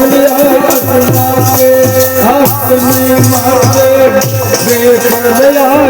ਲਿਆ ਯਤਨਾ ਕੇ ਆਪਣੇ ਮਾਰਦੇ ਵੇਖ ਲਿਆ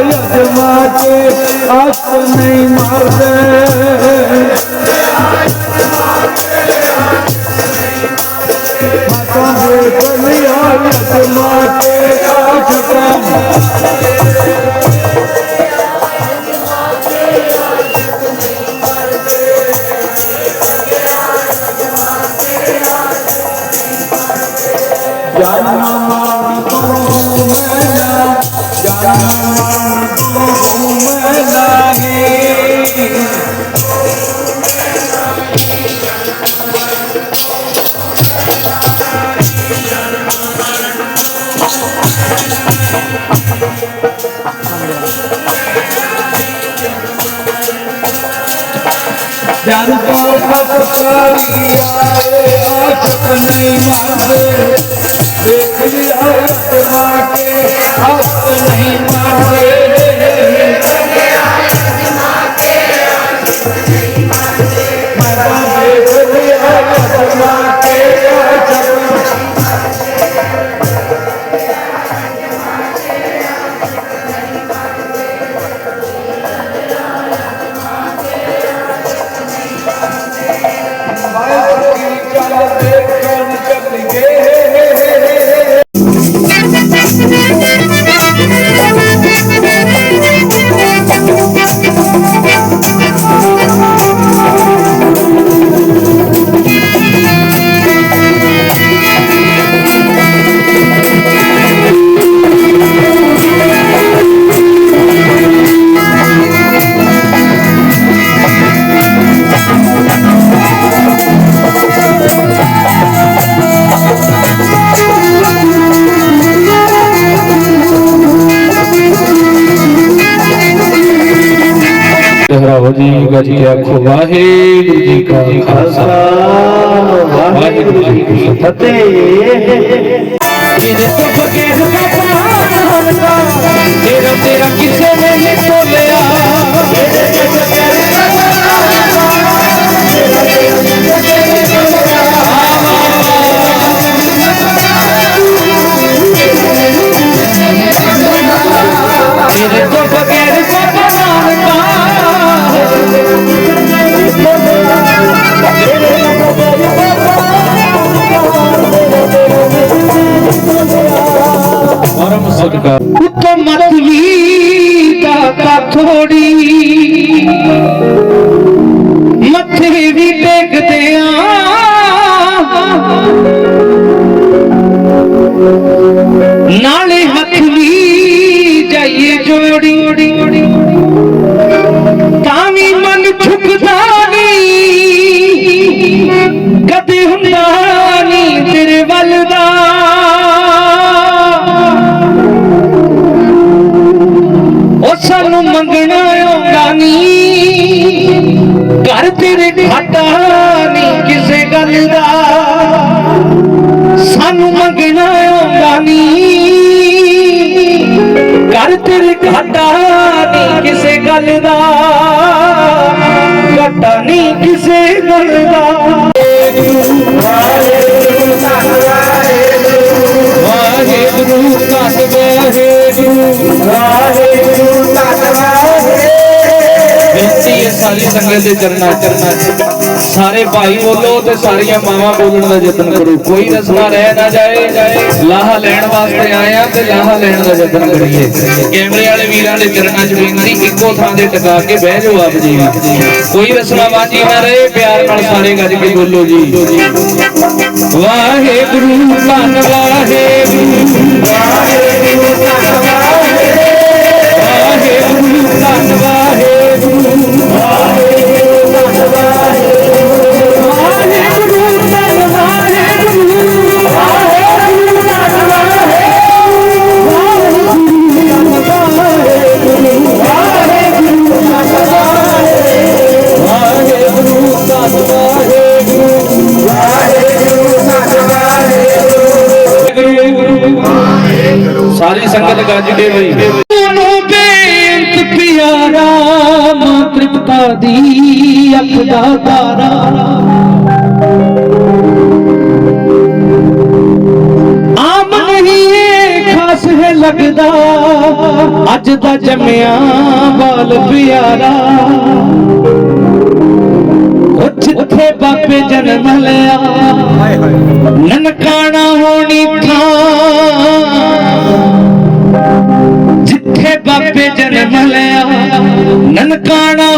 ਆਏ ਆਸ਼ਕ ਨਹੀਂ ਮਾਰਦੇ ਦੇਖ ਲਿਆ ਯਤਨਾ ਕੇ ਆਸ਼ਕ ਨਹੀਂ ਮਾਰਦੇ ਜੀ ਗੱਜ ਕੇ ਆਖੋ ਵਾਹਿਗੁਰੂ ਜੀ ਕਾ ਖਾਲਸਾ। ਵਾਹਿਗੁਰੂ ਜੀ ਕੀ ਫਤਿਹ। ਜਿਹਦੇ ਤੋਂ ਬਗੈਰ ਕਪਨਾ ਹਲਕਾ ਤੇਰਾ ਤੇਰਾ ਕਿਸੇ ਨੇ ਨਹੀਂ ਦਾ ਘਾਟਾ ਨਹੀਂ ਕਿਸੇ ਗੱਲ ਦਾ। ਸਾਨੂੰ ਮੰਗਣਾ ਆਉਂਦਾ ਨਹੀਂ। ਘਰ ਤੇਰੇ ਘਾਟਾ ਨਹੀਂ ਕਿਸੇ ਗੱਲ ਦਾ। ਘਾਟਾ ਨਹੀਂ ਕਿਸੇ ਗੱਲ ਦਾ। ਸਾਰੀ ਸੰਗਤ ਦੇ ਚਰਨਾਂ ਚਰਨਾਂ ਸਾਰੇ ਭਾਈ ਬੋਲੋ ਤੇ ਸਾਰੀਆਂ ਮਾਵਾਂ ਬੋਲਣ ਦਾ ਯਤਨ ਕਰੋ। ਕੋਈ ਰਸਨਾ ਰਹਿ ਨਾ ਜਾਏ। ਲਾਹਾ ਲੈਣ ਵਾਸਤੇ ਆਇਆ ਤੇ ਲਾਹਾ ਲੈਣ ਦਾ ਯਤਨ ਕਰੀਏ। ਕੈਮਰੇ ਵਾਲੇ ਵੀਰਾਂ ਦੇ ਚਰਨਾਂ 'ਚ ਬੇਨਤੀ, ਇੱਕੋ ਥਾਂ ਤੇ ਟਿਕਾ ਕੇ ਬਹਿ ਜਾਓ ਆਪ ਜੀ। ਕੋਈ ਰਸਨਾ ਵਾਂਝੀ ਨਾ ਰਹੇ, ਪਿਆਰ ਨਾਲ ਸਾਰੇ ਗੱਜ ਕੇ ਬੋਲੋ ਜੀ। ਵਾਹਿਗੁਰੂ ਧੰਨ ਵਾਹਿਗੁਰੂ ਵਾਹਿਗੁਰੂ। ਸਾਰੀ ਸੰਗਤ ਗੱਜ ਕੇ ਹੋਈ ਉਹਨੂੰ ਬੇਅੰਤ ਪਿਆਰਾ ਮਾਂ ਤ੍ਰਿਪਤਾ ਦੀ ਅੱਖ ਦਾ ਤਾਰਾ। ਆਮ ਨਹੀਂ ਖਾਸ ਹੈ ਲੱਗਦਾ ਅੱਜ ਦਾ ਜੰਮਿਆ ਬਾਲ ਪਿਆਰਾ। ਜਿੱਥੇ ਬਾਬੇ ਜਨਮ ਲਿਆ। ਨਨਕਾਣਾ ਹੋਣੀ ਥਾਂ ਬਾਪੇ ਜਨਮ ਲਿਆ ਨਨਕਾਣਾ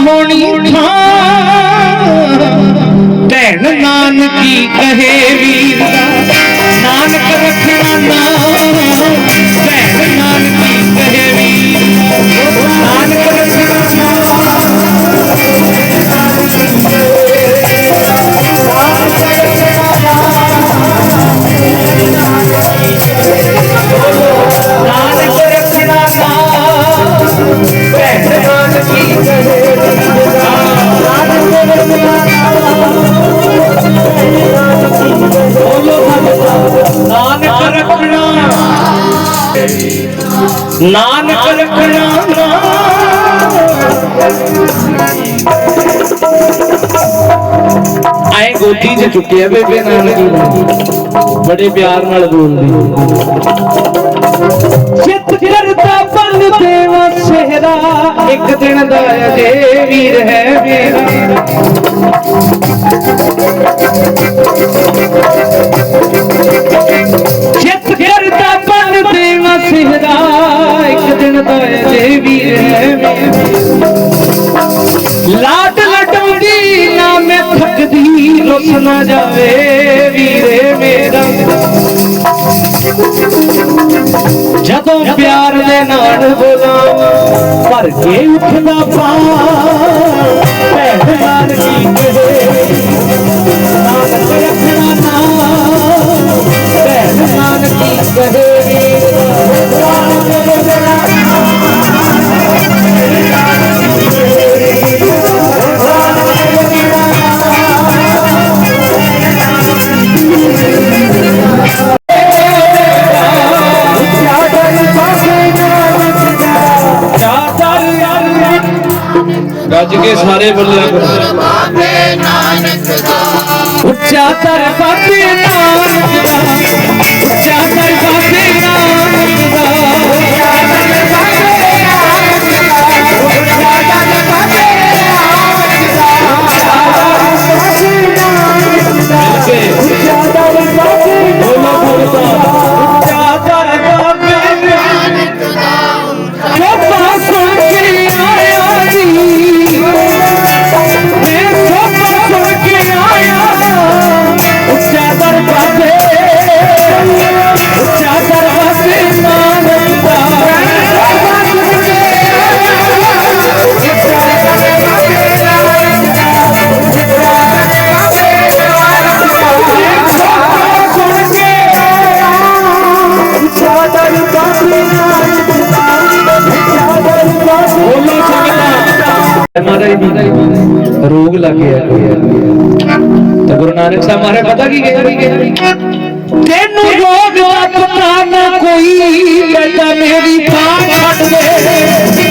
ਆਏ ਗੋਦੀ 'ਚ ਚੁੱਕਿਆ ਬੇਬੇ ਨਾਨਕੀ ਨੂੰ। ਬੜੇ ਪਿਆਰ ਨਾਲ ਬੋਲਦੀ। ਚਿੱਤ ਕਰਦਾ ਬੰਨ ਦੇਵਾ ਸਿਹਰਾ। ਇੱਕ ਦਿਨ ਦਾ ਅਜੇ ਵੀਰ ਹੈ ਮੇਰਾ। ਚਿੱਤ ਕਰਦਾ ਬੰਨ ਦੇਵਾ ਸਿਹਰਾ। ਇੱਕ ਦਿਨ ਦਾ ਅਜੇ ਵੀਰ ਹੈ ਮੇਰਾ। ਲਾਡ ਲਟਾਉਂਦੀ, ਨਾ ਮੈਂ ਥੱਕਦੀ, ਰੁੱਸ ਨਾ ਜਾਵੇ ਵੀਰੇ ਮੇਰਾ। ਜਦੋਂ ਪਿਆਰ ਦੇ ਨਾਲ ਬੋਲਾਂ ਭਰ ਕੇ ਉੱਠਦਾ ਪਾ ਭੈਣ ਨਾਲ ਕੀ ਕੇ ਸਾਰੇ ਬੋਲਿਆ ਕਰੋ ਬਾਬੇ ਨਾਨਕ ਦਾ। ਉੱਚਾ ਦਰ ਬਾਬੇ ਨਾਨਕ ਦਾ। ਮਹਾਰਾਜ ਦੀ ਰੋਗ ਲੱਗ ਗਿਆ ਤਾਂ ਗੁਰੂ ਨਾਨਕ ਸਾਹਿਬ ਮਹਾਰਾਜ, ਪਤਾ ਕੀ ਕਹਿੰਦੇ ਤੈਨੂੰ ਰੋਗ ਦਾ ਪਤਾ ਨਾ ਕੋਈ ਕਹਿੰਦਾ ਮੇਰੀ ਬਾਹ ਛੱਡ ਦੇ।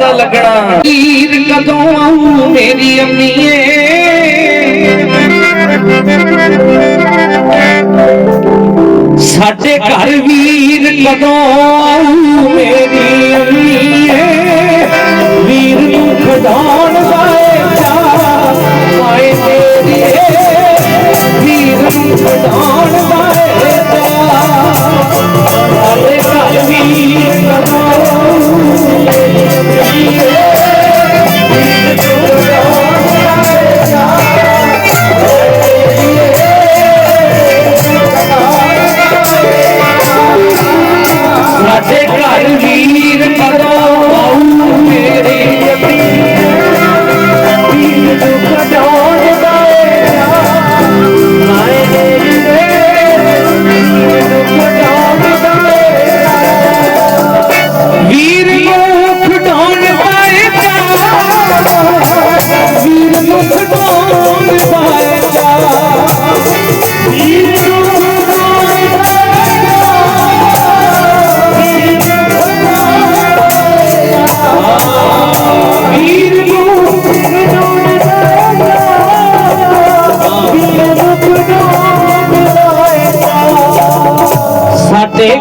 ਦਾ ਲੱਗਣਾ। ਹੀਰ ਕਦੋਂ ਆਉ ਮੇਰੀ ਅੰਮੀਏ? ਸਾਡੇ ਘਰ ਵੀਰ ਕਦੋਂ ਆਉ ਮੇਰੀ ਅੰਮੀਏ? ਵੀਰ ਨੂੰ ਖਡਾਉਣ ਵਾਇਆ ਆਏ ਤੇਰੀ। ਵੀਰ ਨੂੰ ਖਡਾਉਣ ਵਾਇਆ ਸਾਡੇ ਘਰ ਵੀਰ ਕਦੋਂ Thank you.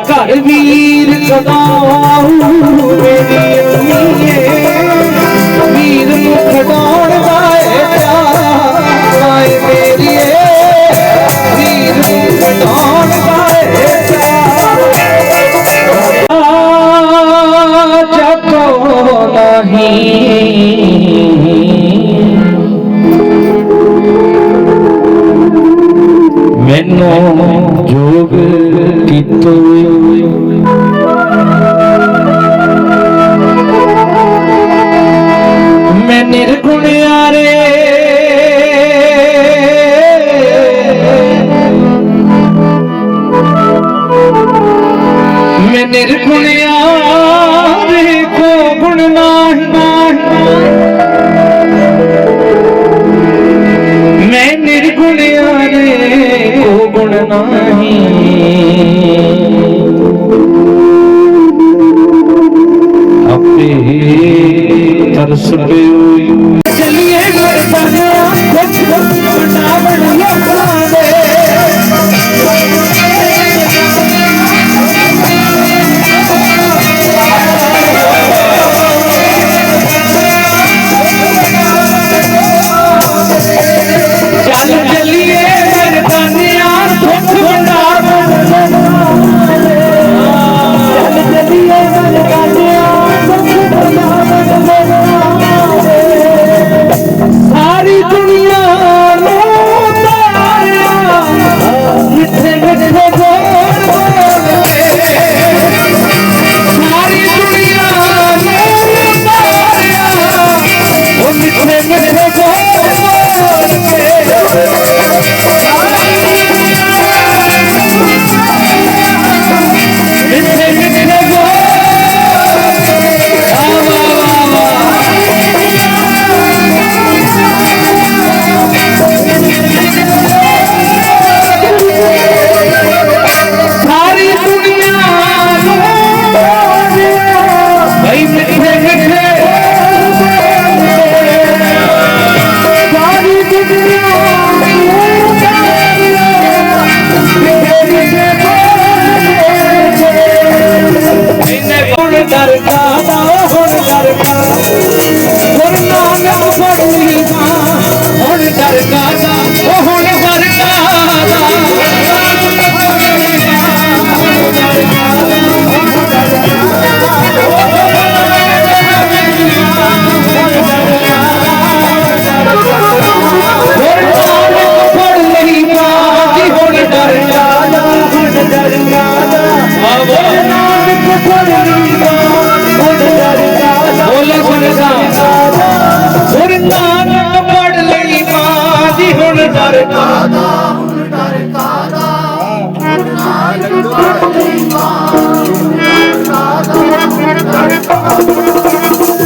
God. to be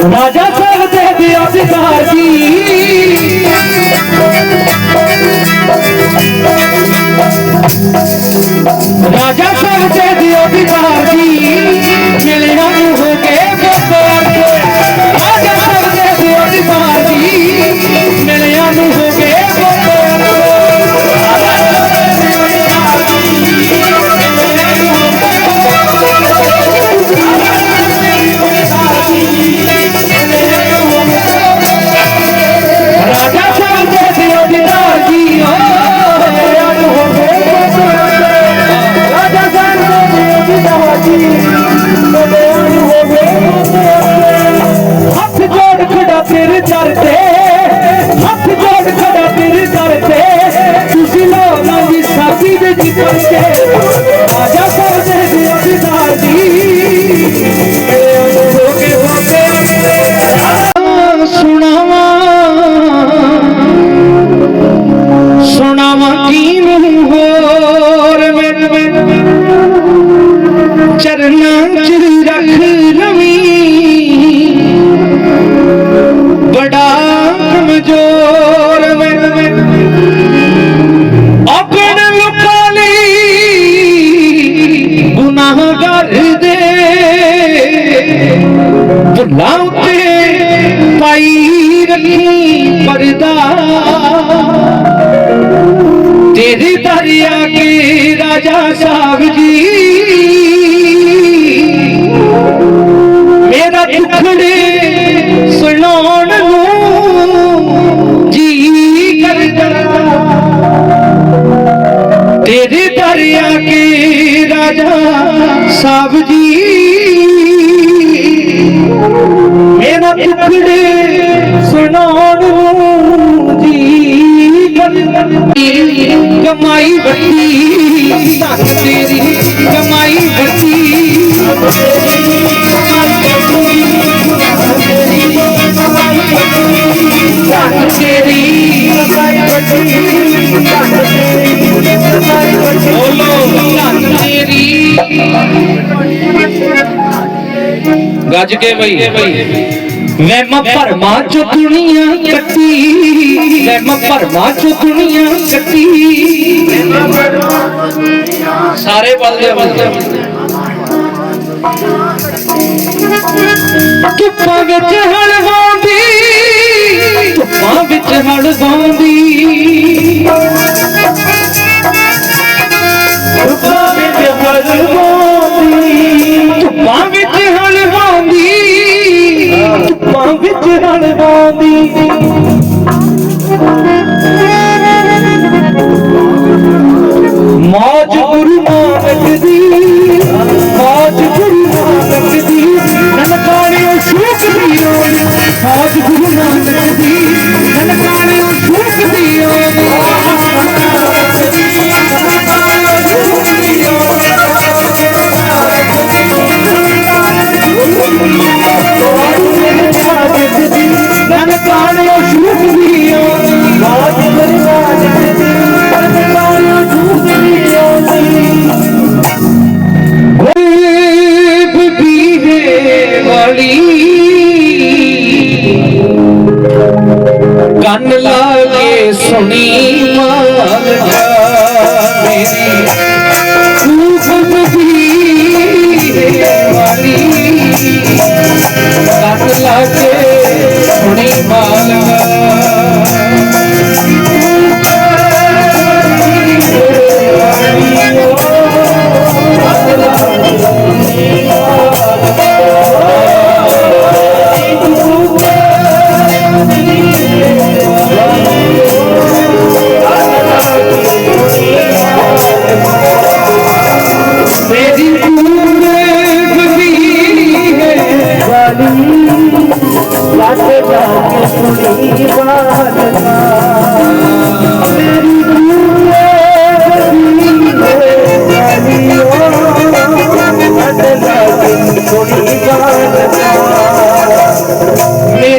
माझ्या चालते दिवस काळजी राजा चालते दिवस काळजी मिळणार Let's get ਇੱਕੜੇ ਸੁਣਾਉਣ ਜੀਵਨ ਕਮਾਈ ਬੱਤੀ ਧਨ ਤੇਰੀ ਕਮਾਈ ਬੱਤੀ ਧਨ ਤੇਰੀ ਕਮਾਈ ਬੱਤੀ ਧਨ ਤੇਰੀ ਕਮਾਈ ਬੱਤੀ ਬੋਲੋ ਧਨ ਤੇਰੀ गज के भाई ਵਹਿਮ ਭਰਮਾਂ ਚ ਦੁਨੀਆ ਕੱਟੀ। ਵਹਿਮ ਭਰਮਾਂ ਚ ਦੁਨੀਆ ਕੱਟੀ। ਸਾਰੇ ਬਲਦੇ ਬਲਦੇ ਧੁੱਪਾਂ ਵਿੱਚ ਹਲਵਾਉਂਦੀ ਧੁੱਪਾਂ ਵਿੱਚ ਹਲਵਾਉਂਦੀ ਧੁੱਪਾਂ ਵਿੱਚ ਹਲਵਾਉਂਦੀ ਧੁੱਪਾਂ ਵਿੱਚ ਹਲਵਾਉਂਦੀ ਧੁੱਪਾਂ ਵਿੱਚ ਹਲਵਾਉਂਦੀ ਮੌਜ ਗੁਰੂ ਨਾਨਕ ਦੀ, ਮੌਜ ਗੁਰੂ ਨਾਨਕ ਦੀ। ਨਨਕਾਣਿਓ ਸ਼ੂਕ ਦੀ ਓਨ ਮੌਜ ਗੁਰੂ ਨਾਨਕ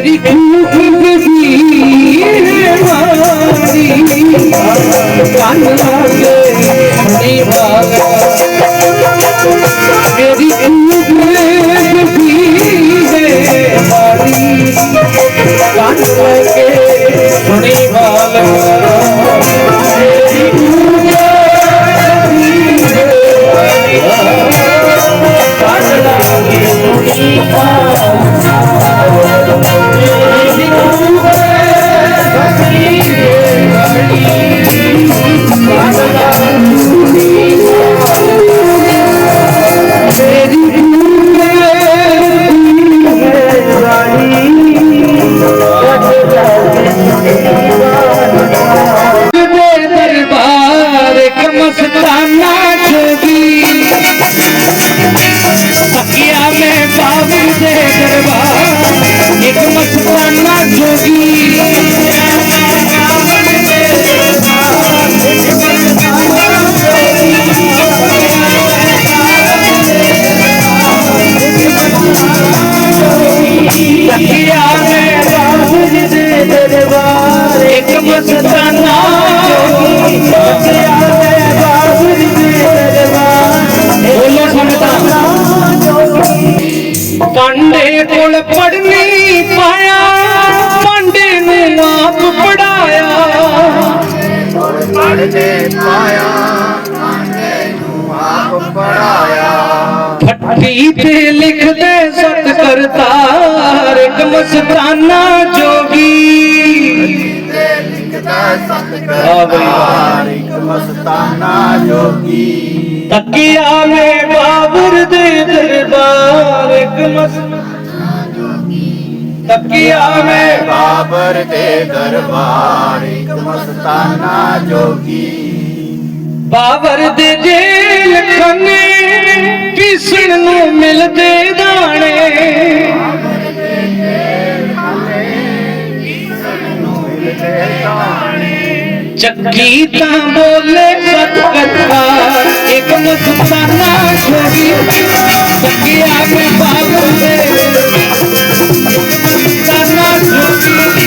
ਮੇਰੀ ਫੱਟੀ ਤੇ ਲਿਖਦੇ ਸਤ ਕਰਤਾਰ ਇੱਕ ਮਸਤਾਨਾ ਜੋਗੀ। ਤੇ ਲਿਖਦਾ ਸਤ। ਕਰਤਾਰ ਇੱਕ ਮਸਤਾਨਾ ਜੋਗੀ। ਤੱਕਿਆ ਮੈਂ ਬਾਬਰ ਦੇ ਦਰਬਾਰ ਇੱਕ ਮਸਤਾਨਾ ਤੱਕਿਆ ਮੈਂ ਬਾਬਰ ਦੇ ਦਰਬਾਰ ਇੱਕ ਮਸਤਾਨਾ ਜੋਗੀ। ਬਾਬਰ ਦੇ ਜੇਲ ਖਾਨੇ ਦਿਸਣ ਨੂੰ ਮਿਲਦੇ ਦਾਣੇ। ਚੱਕੀ ਤਾਂ ਬੋਲੇ ਸਤਕਥਾ ਇੱਕ ਮੁਸਤਾਨਾ ਛੋੜੀ ਚੱਕਿਆ ਕੇ ਬਾਗ ਤੇ ਮੁਸਤਾਨਾ ਛੋੜੀ